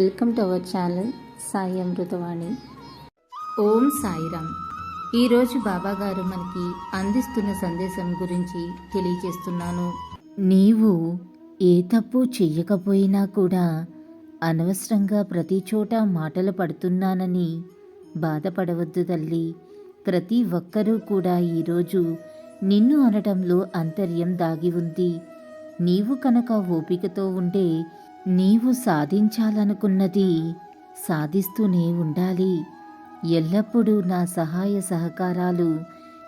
Welcome to our channel Sai Amritavani. ఓం సాయిరామ్. ఈరోజు బాబాగారు మనకి అందిస్తున్న సందేశం గురించి తెలియజేస్తున్నాను. నీవు ఏ తప్పు చెయ్యకపోయినా కూడా అనవసరంగా ప్రతి చోట మాటలు పడుతున్నానని బాధపడవద్దు తల్లి. ప్రతి ఒక్కరూ కూడా ఈరోజు నిన్ను అనటంలో అంతర్యం దాగి ఉంది. నీవు కనుక ఓపికతో ఉంటే నీవు సాధించాలనుకున్నది సాధిస్తూనే ఉండాలి. ఎల్లప్పుడూ నా సహాయ సహకారాలు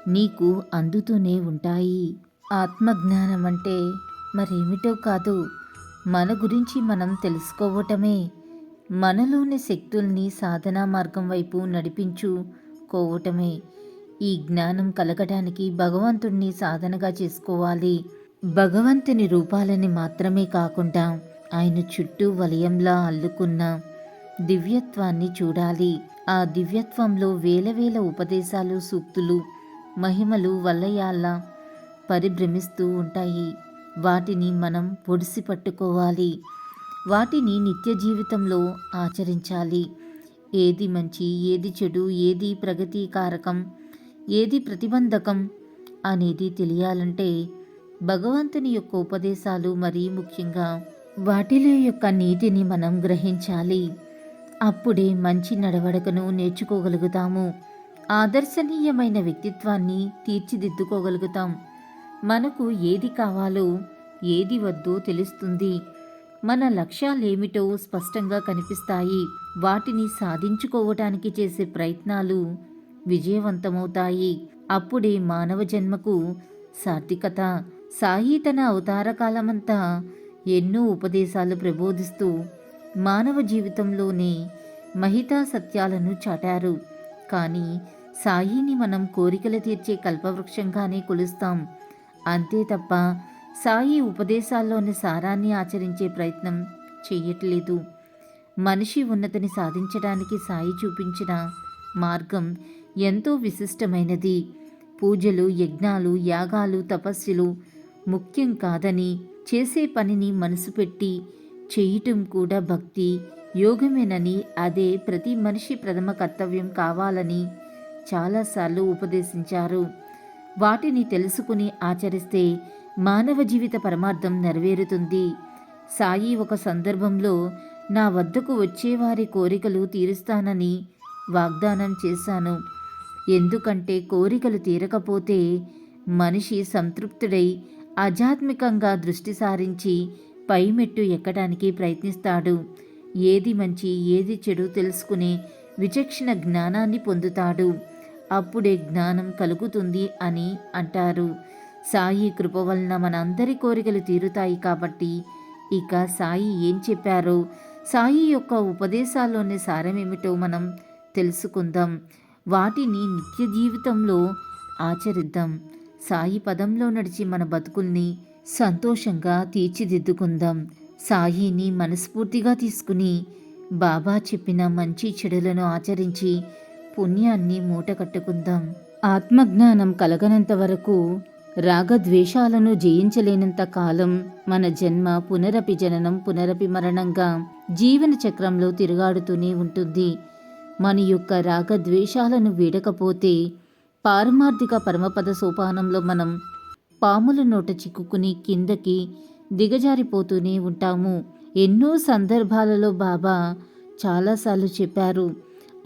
నీకు అందుతూనే ఉంటాయి. ఆత్మజ్ఞానం అంటే మరేమిటో కాదు. మన గురించి మనం తెలుసుకోవటమే. మనలోని శక్తుల్ని సాధనా మార్గం వైపు నడిపించుకోవటమే ఈ జ్ఞానం కలగడానికి భగవంతుణ్ణి సాధనగా చేసుకోవాలి. భగవంతుని రూపాలని మాత్రమే కాకుండా ఆయన చుట్టూ వలయంలా అల్లుకున్న దివ్యత్వాన్ని చూడాలి. ఆ దివ్యత్వంలో వేల వేల ఉపదేశాలు సూక్తులు మహిమలు వలయాల్లా పరిభ్రమిస్తూ ఉంటాయి. వాటిని మనం పొడిసి పట్టుకోవాలి. వాటిని నిత్య జీవితంలో ఆచరించాలి. ఏది మంచి ఏది చెడు ఏది ప్రగతి కారకం ఏది ప్రతిబంధకం అనేది తెలియాలంటే భగవంతుని యొక్క ఉపదేశాలు మరీ ముఖ్యంగా వాటిలో యొక్క నీతిని మనం గ్రహించాలి. అప్పుడే మంచి నడవడకను నేర్చుకోగలుగుతాము. ఆదర్శనీయమైన వ్యక్తిత్వాన్ని తీర్చిదిద్దుకోగలుగుతాం. మనకు ఏది కావాలో ఏది వద్దో తెలుస్తుంది. మన లక్ష్యాలేమిటో స్పష్టంగా కనిపిస్తాయి. వాటిని సాధించుకోవటానికి చేసే ప్రయత్నాలు విజయవంతమవుతాయి. అప్పుడే మానవ జన్మకు సార్థికత సాయి తన అవతార కాలమంతా ఎన్నో ఉపదేశాలు ప్రబోధిస్తూ మానవ జీవితంలోనే మహితా సత్యాలను చాటారు. కానీ సాయిని మనం కోరికలు తీర్చే కల్పవృక్షంగానే కొలుస్తాం. అంతే తప్ప సాయి ఉపదేశాల్లోని సారాన్ని ఆచరించే ప్రయత్నం చేయట్లేదు. మనిషి ఉన్నతిని సాధించడానికి సాయి చూపించిన మార్గం ఎంతో విశిష్టమైనది. పూజలు యజ్ఞాలు యాగాలు తపస్సులు ముఖ్యం కాదని చేసే పనిని మనసు పెట్టి చేయటం కూడా భక్తి. యోగమేనని అదే ప్రతి మనిషి ప్రథమ కర్తవ్యం కావాలని చాలాసార్లు ఉపదేశించారు. వాటిని తెలుసుకుని ఆచరిస్తే మానవ జీవిత పరమార్థం నెరవేరుతుంది. సాయి ఒక సందర్భంలో నా వద్దకు వచ్చేవారి కోరికలు తీరుస్తానని వాగ్దానం చేశాను. ఎందుకంటే కోరికలు తీరకపోతే మనిషి సంతృప్తుడై ఆధ్యాత్మికంగా దృష్టి సారించి పైమెట్టు ఎక్కడానికి ప్రయత్నిస్తాడు. ఏది మంచి ఏది చెడు తెలుసుకునే విచక్షణ జ్ఞానాన్ని పొందుతాడు. అప్పుడే జ్ఞానం కలుగుతుంది అని అంటారు. సాయి కృప వలన మనందరి కోరికలు తీరుతాయి కాబట్టి ఇక సాయి ఏం చెప్పారో? సాయి యొక్క ఉపదేశాల్లోని సారమేమిటో మనం తెలుసుకుందాం. వాటిని నిత్య జీవితంలో ఆచరిద్దాం. సాయి పదంలో నడిచి మన బతుకుల్ని సంతోషంగా తీర్చిదిద్దుకుందాం. సాయిని మనస్ఫూర్తిగా తీసుకుని బాబా చెప్పిన మంచి చెడులను ఆచరించి పుణ్యాన్ని మూట కట్టుకుందాం ఆత్మజ్ఞానం కలగనంత వరకు రాగద్వేషాలను జయించలేనంత కాలం మన జన్మ పునరపి జననం పునరపి మరణంగా జీవన చక్రంలో తిరుగాడుతూనే ఉంటుంది. మన యొక్క రాగద్వేషాలను వీడకపోతే పారమార్థిక పరమపద సోపానంలో మనం పాముల నోట చిక్కుకుని కిందకి దిగజారిపోతూనే ఉంటాము. ఎన్నో సందర్భాలలో బాబా చాలాసార్లు చెప్పారు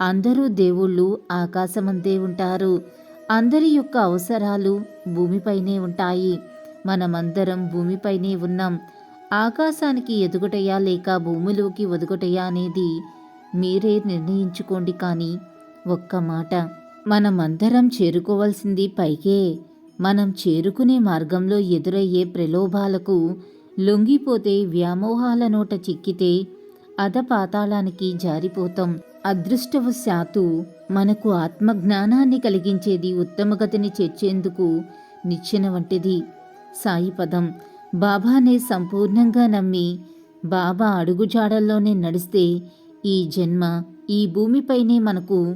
అందరూ దేవుళ్ళు ఆకాశమంతే ఉంటారు. అందరి యొక్క అవసరాలు భూమిపైనే ఉంటాయి. మనమందరం భూమిపైనే ఉన్నాం. ఆకాశానికి ఎదుగుటయా లేక భూమిలోకి ఒదుగుటయా అనేది మీరే నిర్ణయించుకోండి కానీ ఒక్క మాట. మనమందరం చేరుకోవాల్సింది పైకే. మనం చేరుకునే మార్గంలో ఎదురయ్యే ప్రలోభాలకు లొంగిపోతే వ్యామోహాల నోట చిక్కితే అధపాతాళానికి జారిపోతాం. అదృష్టవశాత్తు మనకు ఆత్మజ్ఞానాన్ని కలిగించేది ఉత్తమగతిని చేర్చేందుకు నిచ్చెన వంటిది. సాయిపదం బాబానే సంపూర్ణంగా నమ్మి బాబా అడుగుజాడల్లోనే నడిస్తే ఈ జన్మ ఈ భూమిపైనే మనకు